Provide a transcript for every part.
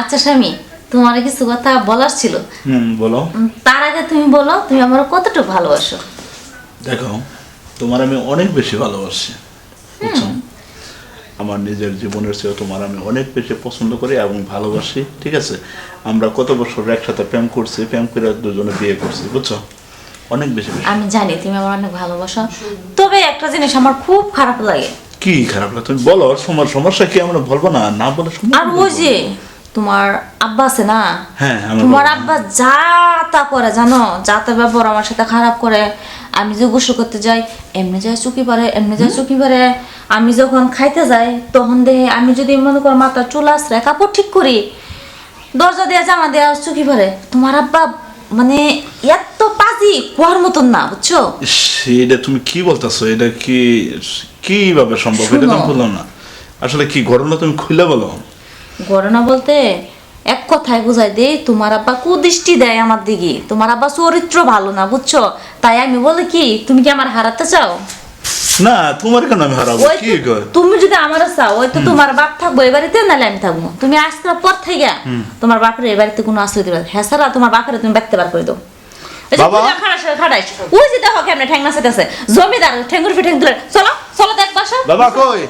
আচ্ছা স্বামী তোমার কিছু কথা বলার ছিল। বলো। তার আগে তুমি বলো তুমি আমার কতটুকু ভালোবাসো? দেখো তোমার আমি অনেক বেশি ভালোবাসি আমার নিজের জীবনের চেয়েও তোমার আমি অনেক বেশি পছন্দ করি এবং ভালোবাসি ঠিক আছে? আমরা কত বছর একসাথে প্রেম করছি প্রেম করে দুজনে বিয়ে করছি বুঝছ? অনেক বেশি। আমি জানি তুমি আমার অনেক ভালোবাসো। তবে একটা জিনিস আমার খুব খারাপ লাগে। কি খারাপ লাগে? তুমি বলো তোমার সমস্যা কি? আমরা বলব না না বলে আর ওই যে তোমার আব্বা আছে না? হ্যাঁ, তোমার আব্বা যা তা করে জানো? যা তা ব্যবহার আমার সাথে খারাপ করে। আমি যে গোসল করতে যাই এমনি যায় চুকি পারে এমনি যায় চুকি পারে আমি যখন খাইতে যাই তখন দেখে আমি যদি মনে করো মাথা চুল আসরে কাপড় ঠিক করি দরজা দেওয়া জামা দেওয়া চুকি পারে তোমার আব্বা মানে এত পাজি কুয়ার মতন না বুঝছ? ইস, এটা তুমি কি বলতেছো? এটা কি কীভাবে সম্ভব? এটা। তুমি বললাম না। আসলে কি ঘটনা তুমি খুলে বলো? ঘটনা বলতে এক কথায় বুঝাই দেই তোমার আব্বা কুদৃষ্টি দেয় আমার দিকে। তোমার আব্বা চরিত্র ভালো না বুঝছ? তাই আমি বলি কি তুমি কি আমার হারাতে চাও? না তোমার কেন আমি হারাবো? কি তো- তুমি যদি আমার চাও ওই তো তোমার বাপ থাকব এই বাড়িতে নাহলে আমি থাকব। তুমি আজকের পর থেকে তোমার বাপের এই বাড়িতে কোনো আশ্রয় দিবে হ্যাঁ সারা তোমার বাপের তুমি ব্যক্তি বার করে দাও। ওই যে বাবা? পূজা খাড়াস খাড়াইস ওই যে দেখো কেমনে ঠ্যাং নাচাইতেছে জমিদার ঠ্যাঙ্গুর ফি ঠ্যাং তুলে চলো চলো দেখ বাসা। বাবা কই?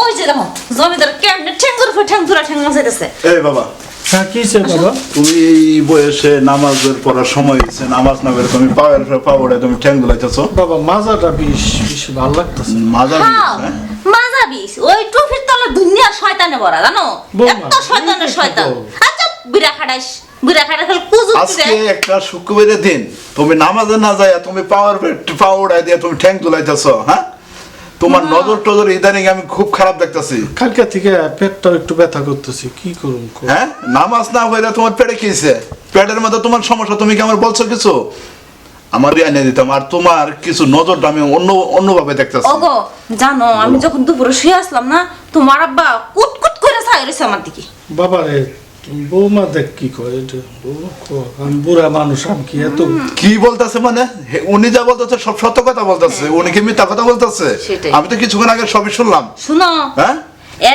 ওই যে দেখো জমিদার কেমনে ঠ্যাঙ্গুর ফি ঠ্যাং তুলে ঠ্যাং নাচাইতেছে এই বাবা। হ্যাঁ কি বাবা? তুমি এই বয়সে নামাজের পড়ার সময় হয়েছে নামাজ না করে তুমি পাওয়ার পাওয়ারে তুমি ঠ্যাং দুলাইতেছো? বাবা মাজাটা বেশ বেশ ভালো লাগতেছে। মাজা হ্যাঁ। মাজা বিষ ওই টুপির তলে দুনিয়া শয়তানে ভরা জানো? এত শয়তানের শয়তান। আচ্ছা বিরা খাড়াইস। আজকে একটা শুক্রবারের দিন তুমি নামাজে না যায় তুমি পাওয়ার পাওয়ার দিয়ে তুমি ঠ্যাং দুলাইতেছো হ্যাঁ? তোমার নজর টজর ইদানিং আমি খুব খারাপ দেখতেছি। কালকে থেকে পেটটা একটু ব্যথা করতেছি কি করুন হ্যাঁ? নামাজ না হইলে তোমার পেটে খেয়েছে পেটের মধ্যে তোমার সমস্যা তুমি কি আমার বলছো কিছু? আমার এনে দিতাম আর তোমার কিছু নজরটা আমি অন্য অন্যভাবে দেখতেছি। ওগো জানো আমি যখন দুপুরে শুয়ে আসলাম না তোমার আব্বা কুটকুট করে ছাই রয়েছে আমার দিকে। বাবা রে বৌমা দেখ কি কয় এটা? আমি বুড়া মানুষ আমি কি এত কি বলতেছে মানে? উনি যা বলতেছে সব সত্য কথা বলতেছে উনি কি মিথ্যা কথা বলতেছে? আমি তো কিছুক্ষণ আগে সবই শুনলাম। শুনো। হ্যাঁ?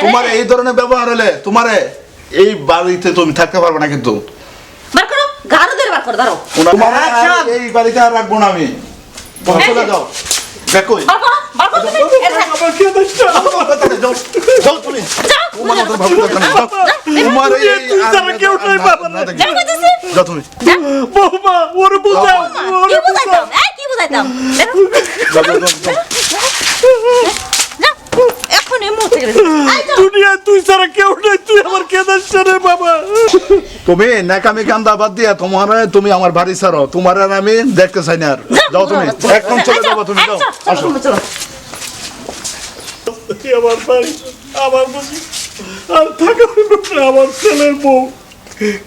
তোমার এই ধরনের ব্যবহার হলে তোমারে এই বাড়িতে তুমি থাকতে পারবে না কিন্তু। বার করো গারো বার করো ধরো। এই বাড়িতে আর রাখব না আমি। চলে যাও। দেখো। দুনিয়া তুই ছাড়া কেউ নাই কেদার বাবা। তুমি নাকামি কান্দা বাদ দিয়া তোমার তুমি আমার বাড়ি ছাড়ো। তোমার আর আমি দেখতে চাই না আর। যাও তুমি। একদম চলে যাব তুমি যাও। আসো। আমার বাড়ি আমার আর থাকা আমার ছেলের বউ।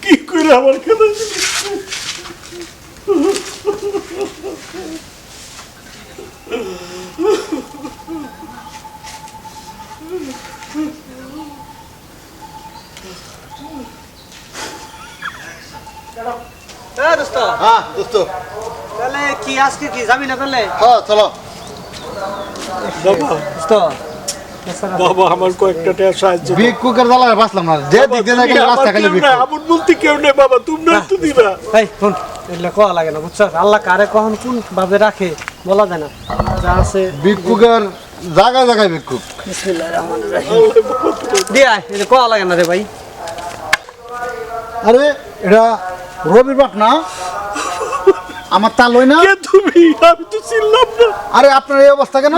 কি করে আমার কেদার হ্যাঁ দোস্ত হ্যাঁ দোস্ত তাহলে কি আজকে কি যাবি না তাহলে? হ্যাঁ চলো। বাবা। দোস্ত আমার কয়েকটা টাকা সাহায্য করো। বিগ বাঁচলাম না। যে দিক দিয়ে তুমি গেলে আমার রাস্তা খালি কেউ বিগ বলতে কেউ নেই বাবা তোমরা তো দিবা। এই শুন এগুলো কোয়া লাগে না বুঝছ? আল্লাহ কারে কখন কোন ভাবে রাখে বলা যায় না। যা আছে। বিগ কুকার জায়গায় জায়গায় বিগ কুক দিয়া এটা কোয়া লাগে না রে ভাই। আরে এটা রবির বাট না। আমার তা লই না। কে তুমি? আমি তো চিনলাম না। আরে আপনার এই অবস্থা কেন?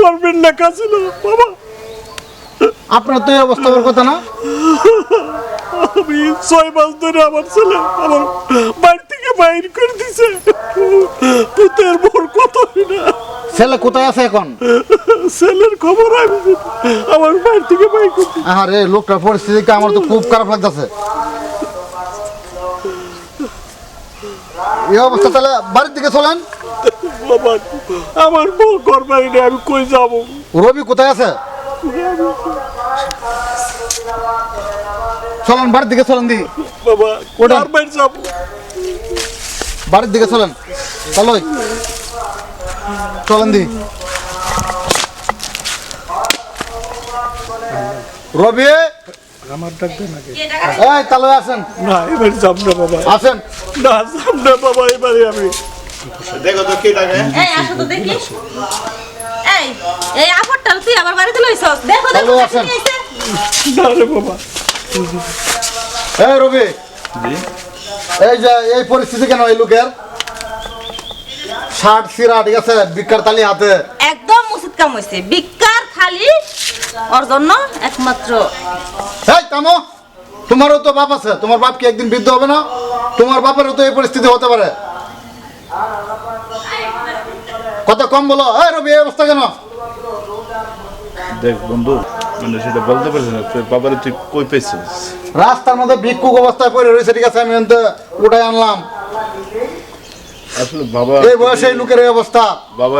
করবেন না কাছিল বাবা আপনার তো এই অবস্থা হওয়ার কথা না। আমি ছয় মাস ধরে আমার ছেলে আমার বাড়ি থেকে বাইর করে দিছে। পুতের মোর কত না। ছেলে কোথায় আছে এখন? ছেলের খবর আমি আমার বাড়ি থেকে দিছে। আরে লোকটার পরিস্থিতিকে আমার তো খুব খারাপ লাগতেছে। এই অবস্থা তাহলে বাড়ির দিকে চলেন। বাবা আমার বউ করবাই না আমি কই যাব? রবি কোথায় আছে? চলেন বাড়ির দিকে চলেন দি। বাবা ওটা- কার বাড়ি বাড়ির দিকে চলেন। চলো চলেন দি। রবি আমার ডাক দেন আগে। এই তাহলে আসেন। না এবার যাব না বাবা। আসেন। না যাব না বাবা এবারে আমি। দেখো তো কে ডাকে। এই আসো তো দেখি। এই এই আপরটা তুই আমার বাড়িতে লইছস? দেখো দেখো। না রে বাবা। এই রবি। এই যে এই পরিস্থিতি কেন এই লোকের? শার্ট সিরা ঠিক আছে? বিকার তালি হাতে। একদম উচিত কাম হইছে। বিকার খালি ওর জন্য একমাত্র। এই কামো তোমারও তো বাপ আছে। তোমার বাপ কি একদিন বৃদ্ধ হবে না? তোমার বাপেরও তো এই পরিস্থিতি হতে পারে। কত কম বলো। এই রবি এই অবস্থা কেন? দেখ বন্ধু মানে সেটা বলতে পারছি না। তুই বাবারে তুই কই পেয়েছিস? রাস্তার মধ্যে ভিক্ষুক অবস্থায় পড়ে রয়েছে ঠিক আছে? আমি উঠাই আনলাম। আসলে বাবা এই বয়সে লোকের এই অবস্থা। বাবা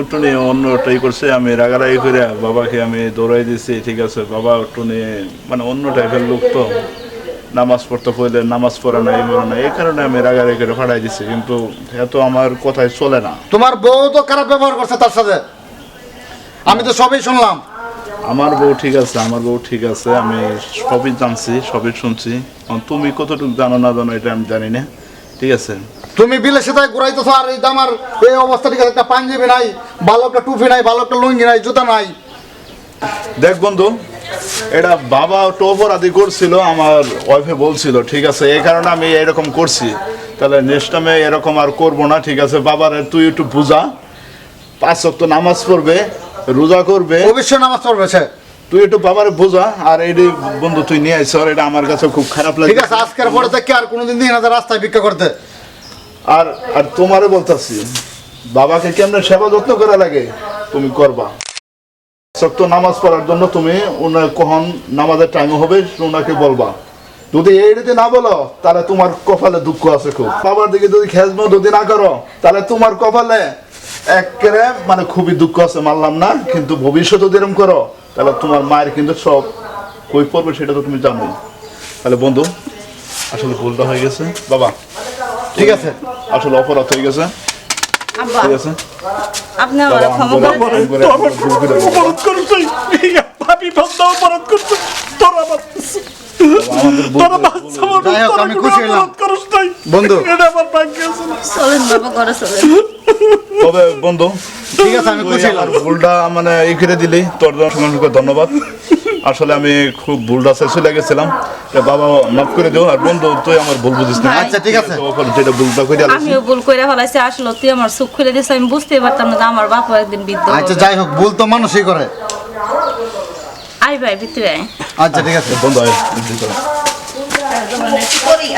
একটু নিয়ে অন্য ট্রাই করছে আমি রাগারাগি করে বাবাকে আমি দৌড়াই দিছি ঠিক আছে বাবা নিয়ে মানে অন্য টাইপের লোক তো নামাজ পড়তে পড়লে নামাজ পড়ে না এই পড়ে না এই কারণে আমি রাগারাগি করে ফাটাই দিছি কিন্তু এত আমার কথায় চলে না। তোমার বউ তো খারাপ ব্যবহার করছে তার সাথে। আমি তো সবই শুনলাম। আমার বউ ঠিক আছে আমার বউ ঠিক আছে আমি সবই জানছি সবই শুনছি। তুমি কতটুকু জানো না জানো এটা আমি জানি না ঠিক আছে? তুমি বিলে সেটাই ঘুরাইতেছো আর এই আমার এই অবস্থা ঠিক একটা পাঞ্জাবি নাই ভালো একটা টুপি নাই ভালো একটা লুঙ্গি নাই জুতা নাই। দেখ বন্ধু এটা বাবা একটু অপরাধী করছিল আমার ওয়াইফে বলছিল ঠিক আছে এই কারণে আমি এরকম করছি। তাহলে নেক্সট টাইমে এরকম আর করব না ঠিক আছে বাবার তুই একটু বুঝা। পাঁচ ওয়াক্ত নামাজ পড়বে রোজা করবে। অবশ্যই নামাজ পড়বে সে। তুই একটু বাবার বোঝা আর এটি বন্ধু তুই নিয়ে আইস আর এটা আমার কাছে খুব খারাপ লাগে ঠিক আছে আজকের পরে থেকে আর কোনোদিন দিন রাস্তায় ভিক্ষা করতে। আর আর তোমারে বলতাছি, বাবাকে কেমনে সেবা যত্ন করা লাগে তুমি করবা? সত্য নামাজ পড়ার জন্য তুমি ওনার কখন নামাজের টাইম হবে ওনাকে বলবা। যদি এই রীতি না বলো, তাহলে তোমার কপালে দুঃখ আছে খুব। বাবার দিকে যদি খেজমো যদি না করো, তাহলে তোমার কপালে একেবারে মানে খুবই দুঃখ আছে, মানলাম না। কিন্তু ভবিষ্যতে যদি এরকম করো, তাহলে তোমার মায়ের কিন্তু সব কই পড়বে সেটা তো তুমি জানো তাহলে বন্ধু, আসলে ভুলটা হয়ে গেছে। বাবা ঠিক আছে। আসলে অপরাধ হয়ে গেছে। ঠিক আছে। আপনি আমার ক্ষমা করে। অপরাধ করছে ভাবি ভাবনা অপরাধ করছে তোর আমার বন্ধু। তবে ঠিক আছে আমি ভুলটা মানে এই করে দিলি। তোর জন্য ধন্যবাদ। আসলে আমি খুব ভুলটা চলে গেছিলাম। তা বাবা মাফ করে দিও আর বন্ধু তুই আমার ভুল বুঝিস না। আচ্ছা ঠিক আছে। তখন যেটা ভুলটা আলাইছি আমিও ভুল করে ফেলাইছি আসলে তুই আমার চোখ খুলে দিস আমি বুঝতেই পারতাম না যে আমার বাপ একদিন বৃদ্ধ আচ্ছা যাই হোক ভুল তো মানুষই করে। আই ভাই ভিতরে আয়। আচ্ছা ঠিক আছে। বন্ধু আয়, ভিতরে। করি?